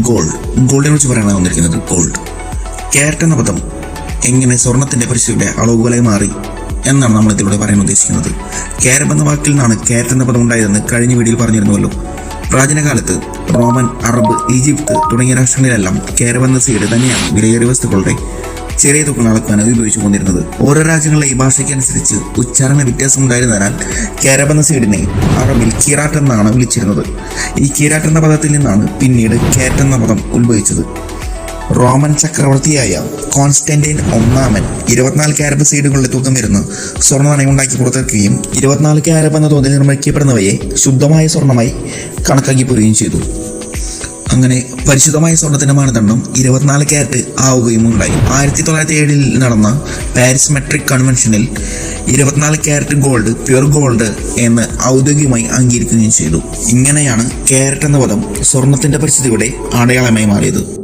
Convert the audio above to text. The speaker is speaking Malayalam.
ഗോൾഡ്. ഗോൾഡിനെ കുറിച്ച് പറയാനാണ് വന്നിരിക്കുന്നത് ഗോൾഡ്. ക്യാരറ്റ് എന്ന പദം എങ്ങനെ സ്വർണത്തിന്റെ പരിസ്ഥിതിയുടെ അളവുകളായി മാറി എന്നാണ് നമ്മൾ ഇതിലൂടെ പറയാൻ ഉദ്ദേശിക്കുന്നത്. ക്യാരറ്റ് എന്ന വാക്കിൽ നിന്നാണ് ക്യാരറ്റ് എന്ന പദം ഉണ്ടായതെന്ന് കഴിഞ്ഞ വീഡിയോയിൽ പറഞ്ഞിരുന്നുവല്ലോ. പ്രാചീന കാലത്ത് റോമൻ അറബ് ഈജിപ്ത് തുടങ്ങിയ രാഷ്ട്രങ്ങളിലെല്ലാം ക്യാരബ് എന്ന സീഡ് തന്നെയാണ് വിലയേറിയ വസ്തുക്കളുടെ ചെറിയ തുകകൾ അളക്കാനായി ഉപയോഗിച്ചു കൊണ്ടിരുന്നത് ഓരോ രാജ്യങ്ങളിലെ ഈ ഭാഷയ്ക്കനുസരിച്ച് ഉച്ചാരണ വ്യത്യാസം ഉണ്ടായിരുന്നതിനാൽ കാരബ് എന്ന സീഡിനെ അറബിൽ കിറാറ്റ് എന്നാണ് വിളിച്ചിരുന്നത്. ഈ കീരാട്ട് എന്ന പദത്തിൽ നിന്നാണ് പിന്നീട് കേറ്റ് എന്ന പദം ഉത്ഭവിച്ചത്. റോമൻ ചക്രവർത്തിയായ കോൺസ്റ്റന്റൈൻ ഒന്നാമൻ ഇരുപത്തിനാല് കാരബ് സീഡുകളുടെ തൂക്കം വരുന്ന സ്വർണ നാണയം ഉണ്ടാക്കി പുറത്തിറക്കുകയും ഇരുപത്തിനാല് കാരബ് എന്ന തോതിൽ നിർമ്മിക്കപ്പെടുന്നവയെ ശുദ്ധമായ സ്വർണമായി കണക്കാക്കി പോരുകയും ചെയ്തു. അങ്ങനെ പരിശുദ്ധമായ സ്വർണത്തിന്റെ മാനദണ്ഡം ഇരുപത്തിനാല് ക്യാരറ്റ് ആവുകയും ഉണ്ടായി. ആയിരത്തി തൊള്ളായിരത്തി ഏഴിൽ നടന്ന പാരീസ് മെട്രിക് കൺവെൻഷനിൽ ഇരുപത്തിനാല് ക്യാരറ്റ് ഗോൾഡ് പ്യുർ ഗോൾഡ് എന്ന് ഔദ്യോഗികമായി അംഗീകരിക്കുകയും ചെയ്തു. ഇങ്ങനെയാണ് ക്യാരറ്റ് എന്ന പദം സ്വർണത്തിന്റെ പരിസ്ഥിതിയുടെ അടയാളമായി മാറിയത്.